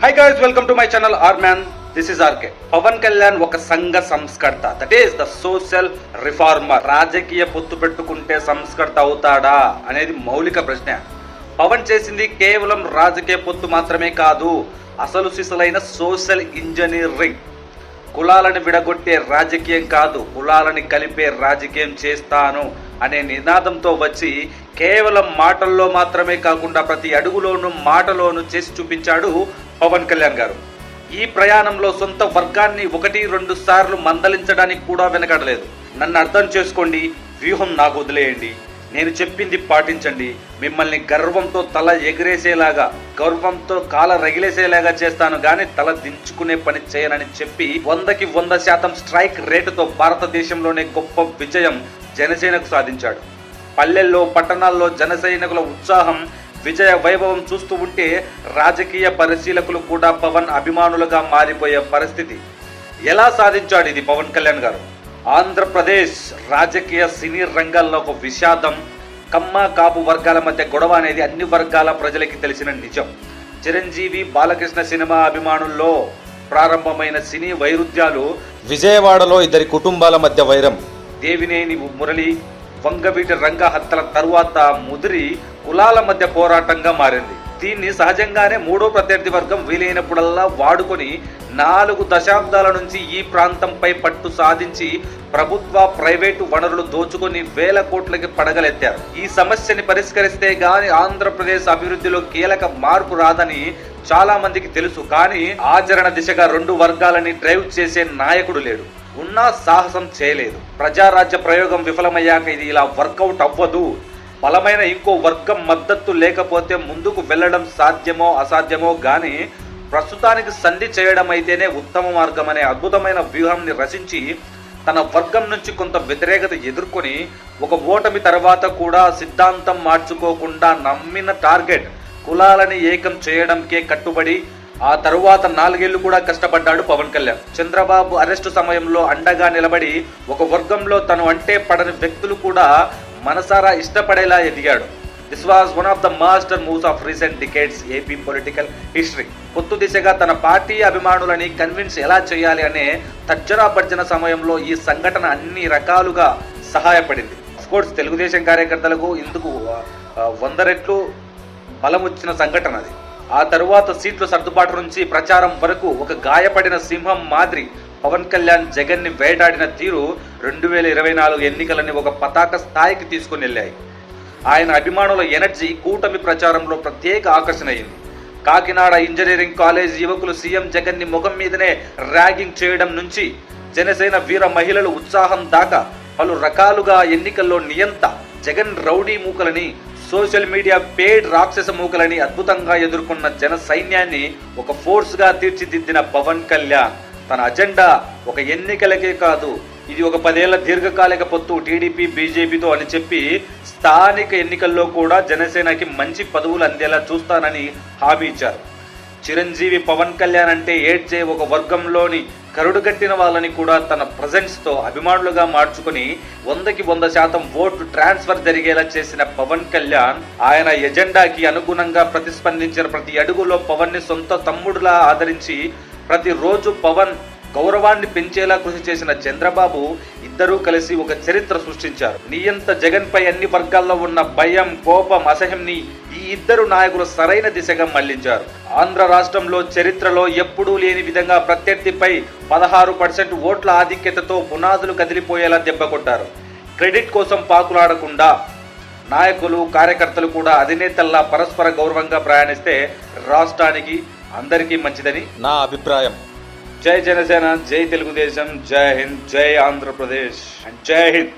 Hi guys welcome to my channel are man this is RK Pawan Kalyan ఒక సంఘ సంస్కర్త. That is the social reformer రాజకీయ పొత్తు పెట్టుకుంటే సంస్కర్త అవుతాడా అనేది మౌలిక ప్రశ్న. పవన్ చేసింది కేవలం రాజకీయ పొత్తు మాత్రమే కాదు అసలు సిసలైన సోషల్ ఇంజనీరింగ్ కులాలను విడగొట్టే రాజకీయం కాదు కులాలని కలిపే రాజకీయం చేస్తాను అనే నినాదంతో వచ్చి కేవలం మాటల్లో మాత్రమే కాకుండా ప్రతి అడుగులోనూ మాటలోనూ చేసి చూపించాడు పవన్ కళ్యాణ్ గారు. ఈ ప్రయాణంలో సొంత వర్గాన్ని ఒకటి రెండు సార్లు మందలించడానికి కూడా వెనకడలేదు. నన్ను అర్థం చేసుకోండి వ్యూహం నాకు వదిలేయండి. నేను చెప్పింది పాటించండి. మిమ్మల్ని గర్వంతో తల ఎగిరేసేలాగా గర్వంతో కాల రగిలేసేలాగా చేస్తాను కానీ తల దించుకునే పని చేయనని చెప్పి వందకి వంద శాతం స్ట్రైక్ రేటుతో భారతదేశంలోనే గొప్ప విజయం జనసేనకు సాధించాడు. పల్లెల్లో పట్టణాల్లో జనసైనికుల ఉత్సాహం విజయ వైభవం చూస్తూ ఉంటే రాజకీయ పరిశీలకులు కూడా పవన్ అభిమానులుగా మారిపోయే పరిస్థితి. ఎలా సాధించాడు ఇది పవన్ కళ్యాణ్ గారు? ఆంధ్రప్రదేశ్ రాజకీయ సినీ రంగాల్లో ఒక విషాదం. కమ్మ కాపు వర్గాల మధ్య గొడవ అనేది అన్ని వర్గాల ప్రజలకి తెలిసిన నిజం. చిరంజీవి బాలకృష్ణ సినిమా అభిమానుల్లో ప్రారంభమైన సినీ వైరుధ్యాలు విజయవాడలో ఇద్దరి కుటుంబాల మధ్య వైరం. దేవినేని మురళి వంగవీటి రంగ హత్యల తరువాత ముదిరి కులాల మధ్య పోరాటంగా మారింది. దీన్ని సహజంగానే మూడో ప్రత్యర్థి వర్గం వీలైనప్పుడల్లా వాడుకొని నాలుగు దశాబ్దాల నుంచి ఈ ప్రాంతంపై పట్టు సాధించి ప్రభుత్వ ప్రైవేటు వనరులు దోచుకొని వేల కోట్లకి పడగలెత్తారు. ఈ సమస్యని పరిష్కరిస్తే గాని ఆంధ్రప్రదేశ్ అభివృద్ధిలో కీలక మార్పు రాదని చాలా మందికి తెలుసు కానీ ఆచరణ దిశగా రెండు వర్గాలని డ్రైవ్ చేసే నాయకుడు లేడు. ఉన్నా సాహసం చేయలేదు. ప్రజారాజ్య ప్రయోగం విఫలమయ్యాక ఇది ఇలా వర్కౌట్ అవ్వదు. బలమైన ఇంకో వర్గం మద్దతు లేకపోతే ముందుకు వెళ్ళడం సాధ్యమో అసాధ్యమో గాని ప్రస్తుతానికి సంధి చేయడం అయితేనే ఉత్తమ మార్గం అనే అద్భుతమైన వ్యూహాన్ని రచించి తన వర్గం నుంచి కొంత వ్యతిరేకత ఎదుర్కొని ఒక ఓటమి తర్వాత కూడా సిద్ధాంతం మార్చుకోకుండా నమ్మిన టార్గెట్ కులాలని ఏకం చేయడంకే కట్టుబడి ఆ తరువాత నాలుగేళ్ళు కూడా కష్టపడ్డాడు పవన్ కళ్యాణ్. చంద్రబాబు అరెస్టు సమయంలో అండగా నిలబడి ఒక వర్గంలో తను అంటే పడని వ్యక్తులు కూడా మనసారా ఇష్టపడేలా ఎదిగాడు. This was one of the master moves of recent decades AP political history పొత్తు దిశగా తన పార్టీ అభిమానులని కన్విన్స్ ఎలా చేయాలి అనే తర్జనా భర్జన సమయంలో ఈ సంఘటన అన్ని రకాలుగా సహాయపడింది. కోర్స్ తెలుగుదేశం కార్యకర్తలకు ఇందుకు వంద రెట్లు బలం వచ్చిన సంఘటన అది. ఆ తరువాత సీట్ల సర్దుబాటు నుంచి ప్రచారం వరకు ఒక గాయపడిన సింహం మాదిరి పవన్ కళ్యాణ్ జగన్ని వేటాడిన తీరు రెండు వేల ఇరవై నాలుగు ఎన్నికలని ఒక పతాక స్థాయికి తీసుకుని వెళ్ళాయి. ఆయన అభిమానుల ఎనర్జీ కూటమి ప్రచారంలో ప్రత్యేక ఆకర్షణ అయింది. కాకినాడ ఇంజనీరింగ్ కాలేజ్ యువకులు సీఎం జగన్ని ముఖం మీదనే ర్యాగింగ్ చేయడం నుంచి జనసేన వీర మహిళలు ఉత్సాహం దాకా పలు రకాలుగా ఎన్నికల్లో నియంత జగన్ రౌడీ మూకలని సోషల్ మీడియా పేడ్ రాక్షస మూకలని అద్భుతంగా ఎదుర్కొన్న జన సైన్యాన్ని ఒక ఫోర్స్గా తీర్చిదిద్దిన పవన్ కళ్యాణ్. తన అజెండా ఒక ఎన్నికలకే కాదు ఇది ఒక పదేళ్ళ దీర్ఘకాలిక పొత్తు టీడీపీ బీజేపీతో అని చెప్పి స్థానిక ఎన్నికల్లో కూడా జనసేనకి మంచి పదవులు అందేలా చూస్తానని హామీ ఇచ్చారు. చిరంజీవి పవన్ కళ్యాణ్ అంటే ఏడ్చే ఒక వర్గంలోని కరుడు కట్టిన వాళ్ళని కూడా తన ప్రజెన్స్తో అభిమానులుగా మార్చుకుని వందకి వంద శాతం ఓట్లు ట్రాన్స్ఫర్ జరిగేలా చేసిన పవన్ కళ్యాణ్ ఆయన ఎజెండాకి అనుగుణంగా ప్రతిస్పందించిన ప్రతి అడుగులో పవన్ని సొంత తమ్ముడులా ఆదరించి ప్రతిరోజు పవన్ గౌరవాన్ని పెంచేలా కృషి చేసిన చంద్రబాబు ఇద్దరూ కలిసి ఒక చరిత్ర సృష్టించారు. నియంత జగన్ పై అన్ని వర్గాల్లో ఉన్న భయం కోపం అసహ్యంని ఈ ఇద్దరు నాయకులు సరైన దిశగా మళ్ళించారు. ఆంధ్ర రాష్ట్రంలో చరిత్రలో ఎప్పుడూ లేని విధంగా ప్రత్యర్థిపై పదహారు పర్సెంట్ ఓట్ల ఆధిక్యతతో పునాదులు కదిలిపోయేలా దెబ్బకొట్టారు క్రెడిట్ కోసం పాకులాడకుండా నాయకులు కార్యకర్తలు కూడా అధినేతల్లా పరస్పర గౌరవంగా ప్రయాణిస్తే రాష్ట్రానికి అందరికీ మంచిదని నా అభిప్రాయం. జై జనసేన జై తెలుగుదేశం జై హింద్ జై ఆంధ్రప్రదేశ్ అండ్ జై హింద్.